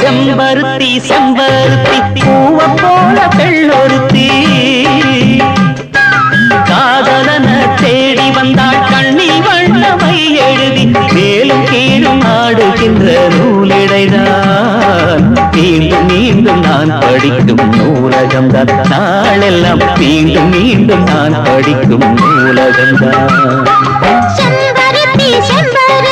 செம்பருத்தி செம்பருத்தி பூவ போல பெள்ளொருத்தி. காதலன தேடி வந்தாள் கண்ணி வண்ணமை எழுதி மேலும் கீழும் ஆடுகின்ற நூலிடைதான். மீண்டும் மீண்டும் நான் படிக்கும் நூலகம்தான் நாளெல்லாம் மீண்டும் மீண்டும் நான் படிக்கும் நூலகம்தான் செம்பருத்தி செம்பருத்தி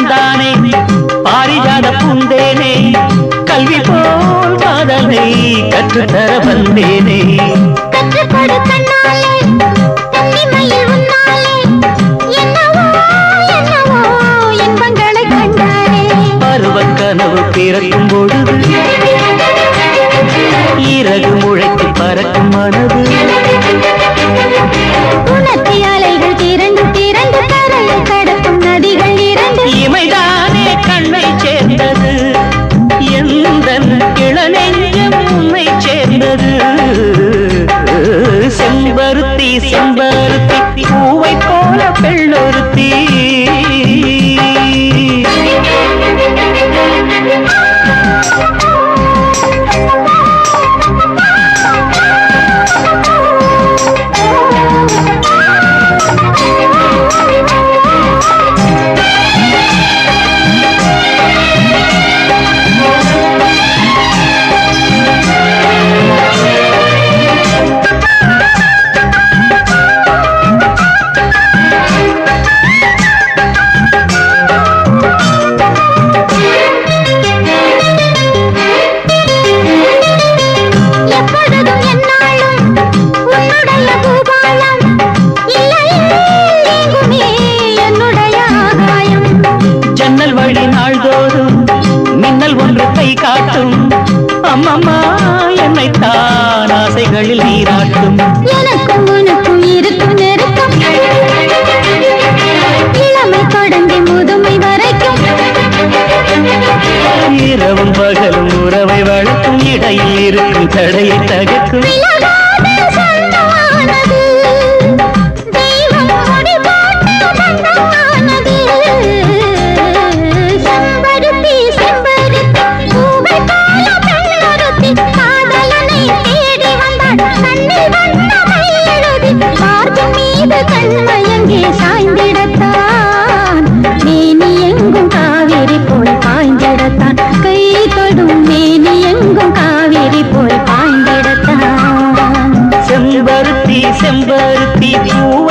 பெண்ணொருத்தி பள்ளியறை நான் தானே பாரிஜாத பூந்தேனே கல்வி போல் காதலை கற்றுத்தர வந்தேனே. கண்ணாலே கனவு பிறக்கும் செம்பருத்தி செம்பருத்தி காட்டும். அம்மம்மா என்னை தான் ஆசைகளில் நீராட்டும். எனக்கும் உனக்கும் இருக்கும் நெருக்கம். இளமை தொடங்கி முதுமை வரைக்கும். இரவும் பகலும் உறவை வளர்க்கும். இடையில் இருக்கும் தடையை தகர்த்து December, the